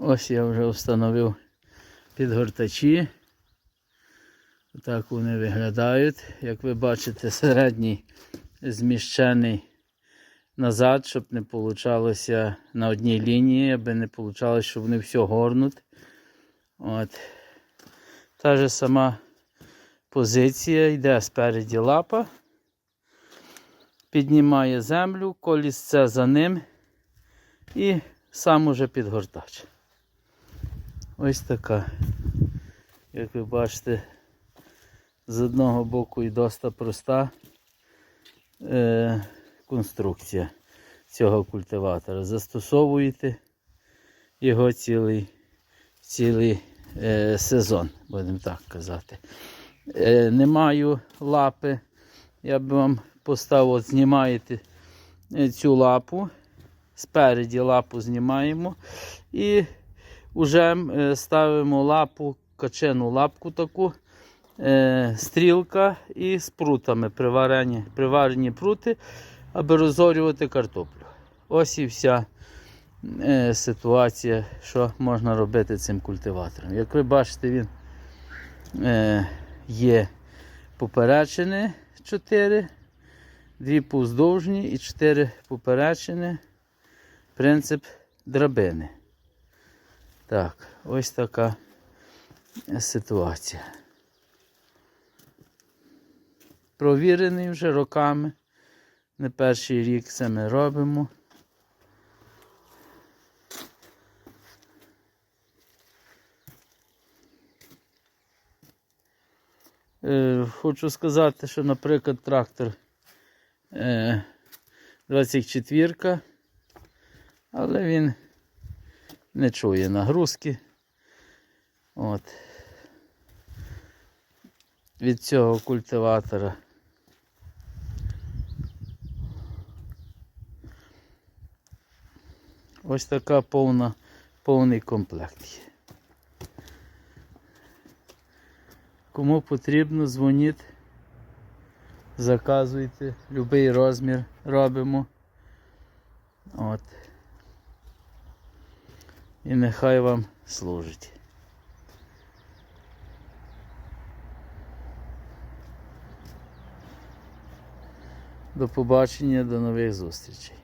Ось я вже встановив підгортачі. Так вони виглядають. Як ви бачите, середній зміщений назад, щоб не получалося на одній лінії, аби не вийшло, щоб вони все горнуть. От. Та ж сама позиція йде спереді лапа, піднімає землю, колісце за ним і сам уже підгортач. Ось така, як ви бачите, з одного боку і доста проста е, конструкція цього культиватора. Застосовуєте його цілий, цілий е, сезон, будемо так казати. Е, не маю лапи. Я би вам поставив, от знімаєте е, цю лапу. Спереді лапу знімаємо і вже е, ставимо лапу, качену лапку таку, е, стрілка і з прутами приварені, приварені прути, аби розорювати картоплю. Ось і вся е, ситуація, що можна робити цим культиватором. Як ви бачите, він є поперечини 4, дві повздовжні і 4 поперечини. Принцип драбини. Так, ось така ситуація. Провірений вже роками. Не перший рік це ми робимо. Е, Хочу сказати, що, наприклад, трактор е, 24, але він не чує нагрузки. От. Від цього культиватора. Ось така повна, повний комплект є. Кому потрібно, дзвоніть, заказуйте, будь-який розмір робимо. От. І нехай вам служить. До побачення, до нових зустрічей.